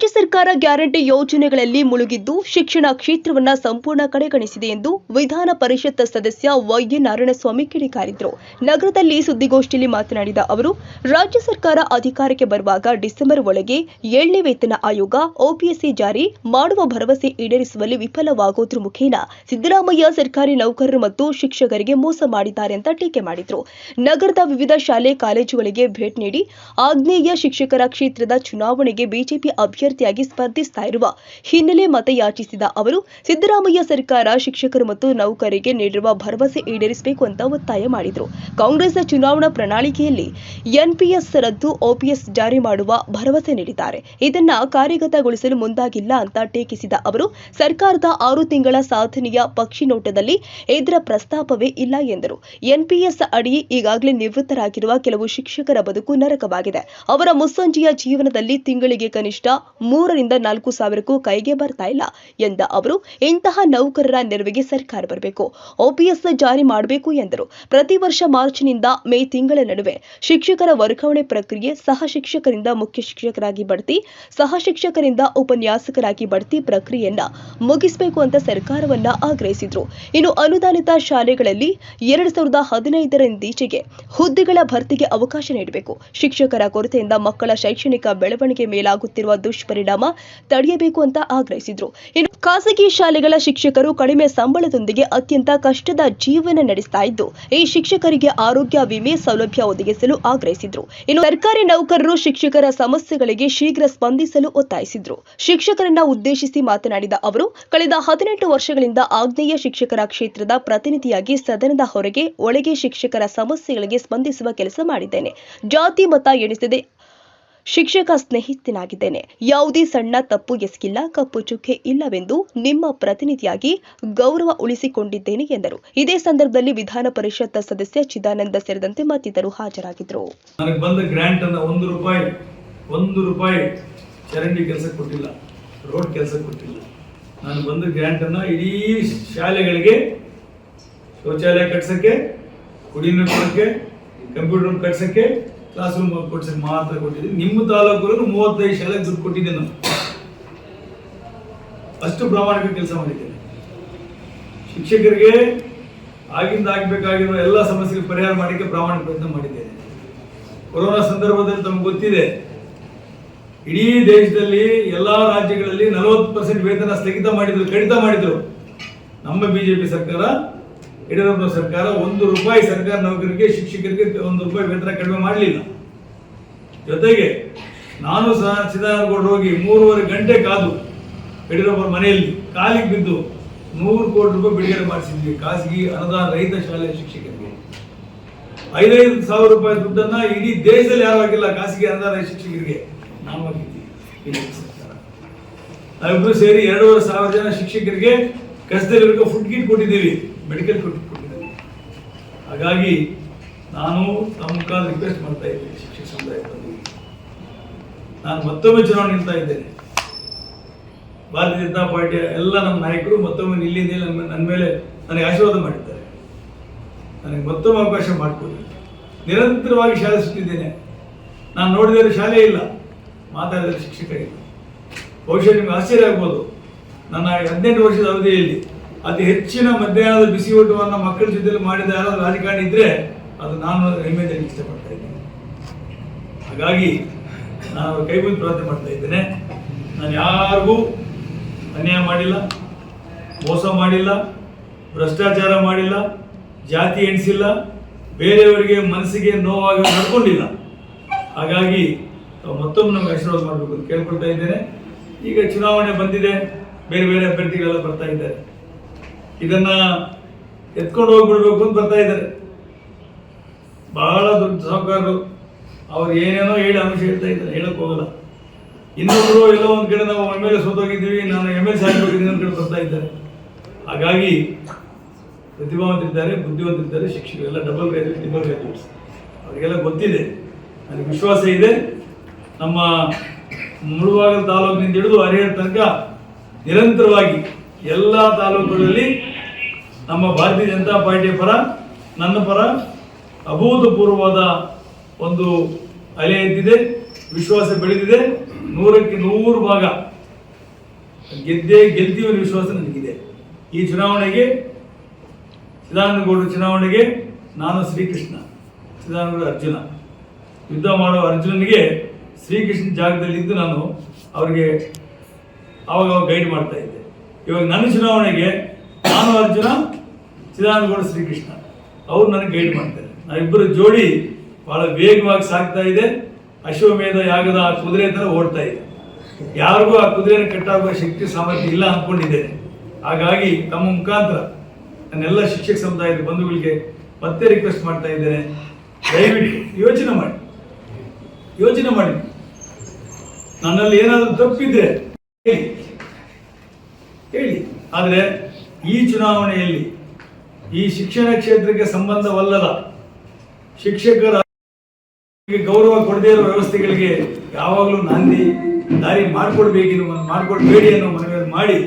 ರಾಜ್ಯ ಸರ್ಕಾರ ಗ್ಯಾರಂಟಿ ಯೋಜನೆಗಳಲ್ಲಿ ಮುಳುಗಿದ್ದು ಶಿಕ್ಷಣ ಕ್ಷೇತ್ರವನ್ನ ಸಂಪೂರ್ಣ ಕಡೆಗಣಿಸಿದೆ ಎಂದು ವಿಧಾನ ಪರಿಷತ್ ಸದಸ್ಯ ವೈಎ ನಾರಾಯಣಸ್ವಾಮಿ ಕಿಡಿಕಾರಿದ್ರು. ನಗರದಲ್ಲಿ ಸುದ್ದಿಗೋಷ್ಠಿಯಲ್ಲಿ ಮಾತನಾಡಿದ ಅವರು, ರಾಜ್ಯ ಸರ್ಕಾರ ಅಧಿಕಾರಕ್ಕೆ ಬರುವಾಗ ಡಿಸೆಂಬರ್ ಒಳಗೆ ಏಳನೇ ವೇತನ ಆಯೋಗ ಒಪಿಎಸ್ಸಿ ಜಾರಿ ಮಾಡುವ ಭರವಸೆ ಈಡೇರಿಸುವಲ್ಲಿ ವಿಫಲವಾಗೋದ್ರ ಮುಖೇನ ಸಿದ್ದರಾಮಯ್ಯ ಸರ್ಕಾರಿ ನೌಕರರು ಮತ್ತು ಶಿಕ್ಷಕರಿಗೆ ಮೋಸ ಮಾಡಿದ್ದಾರೆ ಅಂತ ಟೀಕೆ ಮಾಡಿದ್ರು. ನಗರದ ವಿವಿಧ ಶಾಲೆ, ಕಾಲೇಜುಗಳಿಗೆ ಭೇಟಿ ನೀಡಿ ಆಗ್ನೇಯ ಶಿಕ್ಷಕರ ಕ್ಷೇತ್ರದ ಚುನಾವಣೆಗೆ ಬಿಜೆಪಿ ಅಭ್ಯರ್ಥಿಯಾಗಿ ಸ್ಪರ್ಧಿಸ್ತಾ ಇರುವ ಹಿನ್ನೆಲೆ ಮತಯಾಚಿಸಿದ ಅವರು, ಸಿದ್ದರಾಮಯ್ಯ ಸರ್ಕಾರ ಶಿಕ್ಷಕರು ಮತ್ತು ನೌಕರರಿಗೆ ನೀಡಿರುವ ಭರವಸೆ ಈಡೇರಿಸಬೇಕು ಅಂತ ಒತ್ತಾಯ ಮಾಡಿದರು. ಕಾಂಗ್ರೆಸ್ ಚುನಾವಣಾ ಪ್ರಣಾಳಿಕೆಯಲ್ಲಿ ಎನ್ಪಿಎಸ್ ರದ್ದು ಓಪಿಎಸ್ ಜಾರಿ ಮಾಡುವ ಭರವಸೆ ನೀಡಿದ್ದಾರೆ. ಇದನ್ನ ಕಾರ್ಯಗತಗೊಳಿಸಲು ಮುಂದಾಗಿಲ್ಲ ಅಂತ ಟೀಕಿಸಿದ ಅವರು, ಸರ್ಕಾರದ ಆರು ತಿಂಗಳ ಸಾಧನೆಯ ಪಕ್ಷಿ ನೋಟದಲ್ಲಿ ಇದರ ಪ್ರಸ್ತಾಪವೇ ಇಲ್ಲ ಎಂದರು. ಎನ್ಪಿಎಸ್ ಅಡಿ ಈಗಾಗಲೇ ನಿವೃತ್ತರಾಗಿರುವ ಕೆಲವು ಶಿಕ್ಷಕರ ಬದುಕು ನರಕವಾಗಿದೆ. ಅವರ ಮುಸ್ಸಂಜೆಯ ಜೀವನದಲ್ಲಿ ತಿಂಗಳಿಗೆ ಕನಿಷ್ಠ ಮೂರರಿಂದ ನಾಲ್ಕು ಸಾವಿರಕ್ಕೂ ಕೈಗೆ ಬರ್ತಾ ಇಲ್ಲ ಎಂದ ಅವರು, ಇಂತಹ ನೌಕರರ ನೆರವಿಗೆ ಸರ್ಕಾರ ಬರಬೇಕು ಒಪಿಎಸ್ ಜಾರಿ ಮಾಡಬೇಕು ಎಂದರು. ಪ್ರತಿ ವರ್ಷ ಮಾರ್ಚ್ನಿಂದ ಮೇ ತಿಂಗಳ ನಡುವೆ ಶಿಕ್ಷಕರ ವರ್ಗಾವಣೆ ಪ್ರಕ್ರಿಯೆ ಸಹ ಶಿಕ್ಷಕರಿಂದ ಮುಖ್ಯ ಶಿಕ್ಷಕರಾಗಿ ಬಡ್ತಿ, ಸಹ ಶಿಕ್ಷಕರಿಂದ ಉಪನ್ಯಾಸಕರಾಗಿ ಬಡ್ತಿ ಪ್ರಕ್ರಿಯೆಯನ್ನ ಮುಗಿಸಬೇಕು ಅಂತ ಸರ್ಕಾರವನ್ನ ಆಗ್ರಹಿಸಿದ್ರು. ಇನ್ನು ಅನುದಾನಿತ ಶಾಲೆಗಳಲ್ಲಿ ಎರಡು ಸಾವಿರದ ಹದಿನೈದರಿಂದೀಚೆಗೆ ಹುದ್ದೆಗಳ ಭರ್ತಿಗೆ ಅವಕಾಶ ನೀಡಬೇಕು. ಶಿಕ್ಷಕರ ಕೊರತೆಯಿಂದ ಮಕ್ಕಳ ಶೈಕ್ಷಣಿಕ ಬೆಳವಣಿಗೆ ಮೇಲಾಗುತ್ತಿರುವ ದುಷ್ಪರಿಣಾಮ ತಡೆಯಬೇಕು ಅಂತ ಆಗ್ರಹಿಸಿದ್ರು. ಇನ್ನು ಖಾಸಗಿ ಶಾಲೆಗಳ ಶಿಕ್ಷಕರು ಕಡಿಮೆ ಸಂಬಳದೊಂದಿಗೆ ಅತ್ಯಂತ ಕಷ್ಟದ ಜೀವನ ನಡೆಸ್ತಾ ಇದ್ದು, ಈ ಶಿಕ್ಷಕರಿಗೆ ಆರೋಗ್ಯ, ವಿಮೆ ಸೌಲಭ್ಯ ಒದಗಿಸಲು ಆಗ್ರಹಿಸಿದ್ರು. ಇನ್ನು ಸರ್ಕಾರಿ ನೌಕರರು ಶಿಕ್ಷಕರ ಸಮಸ್ಯೆಗಳಿಗೆ ಶೀಘ್ರ ಸ್ಪಂದಿಸಲು ಒತ್ತಾಯಿಸಿದ್ರು. ಶಿಕ್ಷಕರನ್ನ ಉದ್ದೇಶಿಸಿ ಮಾತನಾಡಿದ ಅವರು, ಕಳೆದ ಹದಿನೆಂಟು ವರ್ಷಗಳಿಂದ ಆಗ್ನೇಯ ಶಿಕ್ಷಕರ ಕ್ಷೇತ್ರದ ಪ್ರತಿನಿಧಿಯಾಗಿ ಸದನದ ಹೊರಗೆ ಒಳಗೆ ಶಿಕ್ಷಕರ ಸಮಸ್ಯೆಗಳಿಗೆ ಸ್ಪಂದಿಸುವ ಕೆಲಸ ಮಾಡಿದ್ದೇನೆ. ಜಾತಿ, ಮತ ಎಣಿಸದೆ ಶಿಕ್ಷಕ ಸ್ನೇಹಿತನಾಗಿದ್ದೇನೆ. ಯಾವುದೇ ಸಣ್ಣ ತಪ್ಪು ಎಸ್ಕಿಲ್ಲ ಕಪ್ಪು ಚುಕ್ಕೆ ಇಲ್ಲವೆಂದು ನಿಮ್ಮ ಪ್ರತಿನಿಧಿಯಾಗಿ ಗೌರವ ಉಳಿಸಿಕೊಂಡಿದ್ದೇನೆ ಎಂದರು. ಇದೇ ಸಂದರ್ಭದಲ್ಲಿ ವಿಧಾನ ಪರಿಷತ್ ಸದಸ್ಯ ಚಿದಾನಂದ ಸೇರಿದಂತೆ ಮತ್ತಿತರರು ಹಾಜರಾಗಿದ್ದರು. ರೂಪಾಯಿ ಚರಂಡಿ ಕೆಲಸ ಕೊಟ್ಟಿಲ್ಲ ರೋಡ್ ಕೆಲಸ ಕೊಟ್ಟಿಲ್ಲ. ನಾನು ಬಂದ ಅನ್ನ ಇಡೀ ಶಾಲೆಗಳಿಗೆ, ಶೌಚಾಲಯ ಕಟ್ಸಕ್ಕೆ ಕುಡಿ ನೀರು ಕೊಡಕ್ಕೆ ಕಂಪ್ಯೂಟರ್ ಕಟ್ಸಕ್ಕೆ ಕ್ಲಾಸ್ ರೂಮ್ ಮಾತ್ರ ಕೊಟ್ಟಿದ್ದೀನಿ. ನಿಮ್ಮ ತಾಲೂಕು ಮೂವತ್ತೈದು ಶಾಲೆಗೆ ದುಡ್ಡು ಕೊಟ್ಟಿದ್ದೆ ನಾನು. ಅಷ್ಟು ಪ್ರಾಮಾಣಿಕ ಕೆಲಸ ಮಾಡಿದ್ದೇನೆ. ಶಿಕ್ಷಕರಿಗೆ ಆಗಿಂದ ಆಗ್ಬೇಕಾಗಿರೋ ಎಲ್ಲ ಸಮಸ್ಯೆಗೆ ಪರಿಹಾರ ಮಾಡಲಿಕ್ಕೆ ಪ್ರಾಮಾಣಿಕ ಪ್ರಯತ್ನ ಮಾಡಿದ್ದೇನೆ. ಕೊರೋನಾ ಸಂದರ್ಭದಲ್ಲಿ ತಮಗೆ ಗೊತ್ತಿದೆ, ಇಡೀ ದೇಶದಲ್ಲಿ ಎಲ್ಲ ರಾಜ್ಯಗಳಲ್ಲಿ ನಲವತ್ತು ಪರ್ಸೆಂಟ್ ವೇತನ ಸ್ಥಗಿತ ಮಾಡಿದ್ರು, ಕಡಿತ ಮಾಡಿದ್ರು. ನಮ್ಮ ಬಿಜೆಪಿ ಸರ್ಕಾರ ಯಡಿಯೂರಪ್ಪ ಸರ್ಕಾರ ಒಂದು ರೂಪಾಯಿ ಸರ್ಕಾರಿ ನೌಕರಿಗೆ ಶಿಕ್ಷಕರಿಗೆ ಒಂದು ರೂಪಾಯಿ ವೇತನ ಕಡಿಮೆ ಮಾಡಲಿಲ್ಲ. ಜೊತೆಗೆ ನಾನು ಸಹ ಸಿದ್ದರಾಮಯ್ಯ ಹೋಗಿ ಮೂರುವರೆ ಗಂಟೆ ಕಾದು ಯಡಿಯೂರಪ್ಪ ಮನೆಯಲ್ಲಿ ಕಾಲಿಗೆ ಬಿದ್ದು ನೂರು ಕೋಟಿ ರೂಪಾಯಿ ಬಿಡುಗಡೆ ಮಾಡಿಸಿದ್ವಿ. ಖಾಸಗಿ ಅನುದಾನ ರಹಿತ ಶಾಲೆಯ ಶಿಕ್ಷಕರಿಗೆ. ಐದೈದು ಸಾವಿರ ರೂಪಾಯಿ ದುಡ್ಡನ್ನ ಇಡೀ ದೇಶದಲ್ಲಿ ಯಾರು ಆಗಿಲ್ಲ ಖಾಸಗಿ ಅನುದಾನ ರಹಿತ ಶಿಕ್ಷಕರಿಗೆ. ನಾವು ಬಿಜೆಪಿ ಸರ್ಕಾರ. ಸೇರಿ ಎರಡೂವರೆ ಸಾವಿರ ಜನ ಶಿಕ್ಷಕರಿಗೆ ಕಷ್ಟದಲ್ಲಿರೋ ಫುಡ್ ಕಿಟ್ ಕೊಟ್ಟಿದ್ದೀವಿ. ಮೆಡಿಕಲ್ ಕಿಟ್ ಕೊಟ್ಟಿದ್ದಾರೆ. ಹಾಗಾಗಿ ನಾನು ತಮ್ಮ ಮುಖಾಂತರ ರಿಕ್ವೆಸ್ಟ್ ಮಾಡ್ತಾ ಇದ್ದೇನೆ ಶಿಕ್ಷಕ ಸಮುದಾಯದಲ್ಲಿ ನಾನು ಮತ್ತೊಮ್ಮೆ ಚುನಾವಣೆ ನಿಲ್ತಾ ಇದ್ದೇನೆ. ಭಾರತೀಯ ಜನತಾ ಪಾರ್ಟಿಯ ಎಲ್ಲ ನಮ್ಮ ನಾಯಕರು ಮತ್ತೊಮ್ಮೆ ನಿಲ್ಲಿಂದ, ನನ್ನ ಮೇಲೆ ನನಗೆ ಆಶೀರ್ವಾದ ಮಾಡಿದ್ದಾರೆ. ನನಗೆ ಮತ್ತೊಮ್ಮೆ ಅವಕಾಶ ಮಾಡಿಕೊಡಿ. ನಿರಂತರವಾಗಿ ಶಾಲೆ ಸುತ್ತಿದ್ದೇನೆ. ನಾನು ನೋಡಿದರೆ ಶಾಲೆ ಇಲ್ಲ. ಮಾತಾಡಿದರೆ ಶಿಕ್ಷಕರಿಗೆ ಬಹುಶಃ ನಿಮ್ಗೆ ಆಶ್ಚರ್ಯ ಆಗ್ಬೋದು. ನನ್ನ ಹದಿನೆಂಟು ವರ್ಷದ ಅವಧಿಯಲ್ಲಿ ಅತಿ ಹೆಚ್ಚಿನ ಮಧ್ಯಾಹ್ನದ ಬಿಸಿ ಊಟವನ್ನು ಮಕ್ಕಳ ಜೊತೆಲಿ ಮಾಡಿದ ಯಾರಾದರೂ ರಾಜಕಾರಣಿ ಇದ್ರೆ ಅದು ನಾನು ಹೆಮ್ಮೆಯಿಂದ ಇಷ್ಟಪಡ್ತಾ ಇದ್ದೇನೆ. ಹಾಗಾಗಿ ನಾನು ಅವ್ರ ಕೈ ಪ್ರಾರ್ಥನೆ ಮಾಡ್ತಾ ಇದ್ದೇನೆ. ನಾನು ಯಾರಿಗೂ ಅನ್ಯಾಯ ಮಾಡಿಲ್ಲ, ಮೋಸ ಮಾಡಿಲ್ಲ, ಭ್ರಷ್ಟಾಚಾರ ಮಾಡಿಲ್ಲ, ಜಾತಿ ಎಣಿಸಿಲ್ಲ, ಬೇರೆಯವರಿಗೆ ಮನಸ್ಸಿಗೆ ನೋವಾಗಿ ನಡ್ಕೊಂಡಿಲ್ಲ. ಹಾಗಾಗಿ ಮತ್ತೊಮ್ಮೆ ನಮ್ಗೆ ಆಶೀರ್ವಾದ ಮಾಡಬೇಕು ಅಂತ ಕೇಳ್ಕೊಳ್ತಾ ಇದ್ದೇನೆ. ಈಗ ಚುನಾವಣೆ ಬಂದಿದೆ, ಬೇರೆ ಬೇರೆ ಅಭ್ಯರ್ಥಿಗಳೆಲ್ಲ ಬರ್ತಾ ಇದ್ದಾರೆ. ಇದನ್ನ ಎತ್ಕೊಂಡು ಹೋಗ್ಬಿಡ್ಬೇಕು ಅಂತ ಬರ್ತಾ ಇದ್ದಾರೆ. ಬಹಳ ದೊಡ್ಡ ಸಾಹುಕಾರರು, ಅವ್ರು ಏನೇನೋ ಹೇಳಿ ಅಂಶ ಹೇಳ್ತಾ ಇದ್ದಾರೆ, ಹೇಳಕ್ ಹೋಗಲ್ಲ. ಇನ್ನೊಬ್ರು ಎಲ್ಲೋ ಒಂದ್ ಕಡೆ ನಾವು ಎಂ ಎಲ್ ಎ ಸೋತೋಗಿದ್ದೀವಿ, ನಾನು ಎಂ ಎಲ್ ಸಿ ಆಗ್ಬೇಕಿದ್ದೀನಿ ಅಂತ ಹೇಳಿ ಬರ್ತಾ ಇದ್ದಾರೆ. ಹಾಗಾಗಿ ಪ್ರತಿಭಾವಂತಿದ್ದಾರೆ ಬುದ್ಧಿವಂತಿದ್ದಾರೆ ಶಿಕ್ಷಕರು, ಎಲ್ಲ ಡಬಲ್ ಗ್ರಾಜುಯೇಟ್ ಡಿಬಲ್ ಗ್ರಾಜುಯೇಟ್ಸ್ ಅವರಿಗೆಲ್ಲ ಗೊತ್ತಿದೆ ನನಗೆ ವಿಶ್ವಾಸ ಇದೆ. ನಮ್ಮ ಮುಳುಬಾಗಲ ತಾಲೂಕಿನಿಂದ ಹಿಡಿದು ಹರಿಹರ ತನಕ ನಿರಂತರವಾಗಿ ಎಲ್ಲ ತಾಲೂಕುಗಳಲ್ಲಿ ನಮ್ಮ ಭಾರತೀಯ ಜನತಾ ಪಾರ್ಟಿಯ ಪರ, ನನ್ನ ಪರ ಅಭೂತಪೂರ್ವವಾದ ಒಂದು ಅಲೆ ಎದ್ದಿದೆ, ವಿಶ್ವಾಸ ಬೆಳೆದಿದೆ. ನೂರಕ್ಕೆ ನೂರು ಭಾಗ ಗೆದ್ದೇ ಗೆಲ್ತೀವಿ ವಿಶ್ವಾಸ ನನಗಿದೆ. ಈ ಚುನಾವಣೆಗೆ, ಚಿದಾನಂದಗೌಡರ ಚುನಾವಣೆಗೆ ನಾನು ಶ್ರೀಕೃಷ್ಣ, ಚಿದಾನಂದಗೌಡ ಅರ್ಜುನ. ಯುದ್ಧ ಮಾಡುವ ಅರ್ಜುನನಿಗೆ ಶ್ರೀಕೃಷ್ಣ ಜಾಗದಲ್ಲಿದ್ದು ನಾನು ಅವರಿಗೆ ಅವಾಗ ಗೈಡ್ ಮಾಡ್ತಾ ಇವಾಗ ನನ್ನ ಚುನಾವಣೆಗೆ ನಾನು ಅರ್ಜುನ, ಚಿದಾನಂದಗೌಡ ಶ್ರೀಕೃಷ್ಣ. ಅವ್ರು ನನಗೆ ಗೈಡ್ ಮಾಡ್ತಾರೆ. ನಾವಿಬ್ಬರು ಜೋಡಿ ಬಹಳ ವೇಗವಾಗಿ ಸಾಗ್ತಾ ಇದೆ. ಅಶ್ವಮೇಧ ಯಾಗದ ಆ ಕುದುರೆ ಥರ ಓಡ್ತಾ ಇದೆ. ಯಾರಿಗೂ ಆ ಕುದುರೆಯನ್ನು ಕಟ್ಟಾಗುವ ಶಕ್ತಿ, ಸಾಮರ್ಥ್ಯ ಇಲ್ಲ ಅನ್ಕೊಂಡಿದ್ದೇನೆ. ಹಾಗಾಗಿ ತಮ್ಮ ಮುಖಾಂತರ ನನ್ನೆಲ್ಲ ಶಿಕ್ಷಕ ಸಮುದಾಯದ ಬಂಧುಗಳಿಗೆ ಮತ್ತೆ ರಿಕ್ವೆಸ್ಟ್ ಮಾಡ್ತಾ ಇದ್ದೇನೆ. ದಯವಿಟ್ಟು ಯೋಚನೆ ಮಾಡಿ. ಯೋಚನೆ ಮಾಡಿ. ನನ್ನಲ್ಲಿ ಏನಾದರೂ ತಪ್ಪಿದ್ರೆ ಹೇಳಿ. ಆದರೆ ಈ ಚುನಾವಣೆಯಲ್ಲಿ ಈ ಶಿಕ್ಷಣ ಕ್ಷೇತ್ರಕ್ಕೆ ಸಂಬಂಧವಲ್ಲದ ಶಿಕ್ಷಕರ ಗೌರವ ಕೊಡದೇ ಇರೋ ವ್ಯವಸ್ಥೆಗಳಿಗೆ ಯಾವಾಗಲೂ ನಾಂದಿ ದಾರಿ ಮಾಡಿಕೊಡ್ಬೇಕೆನ್ನುವ ಮಾಡಿಕೊಡ್ಬೇಡಿ ಅನ್ನೋ ಮನವಿಯನ್ನು ಮಾಡಿ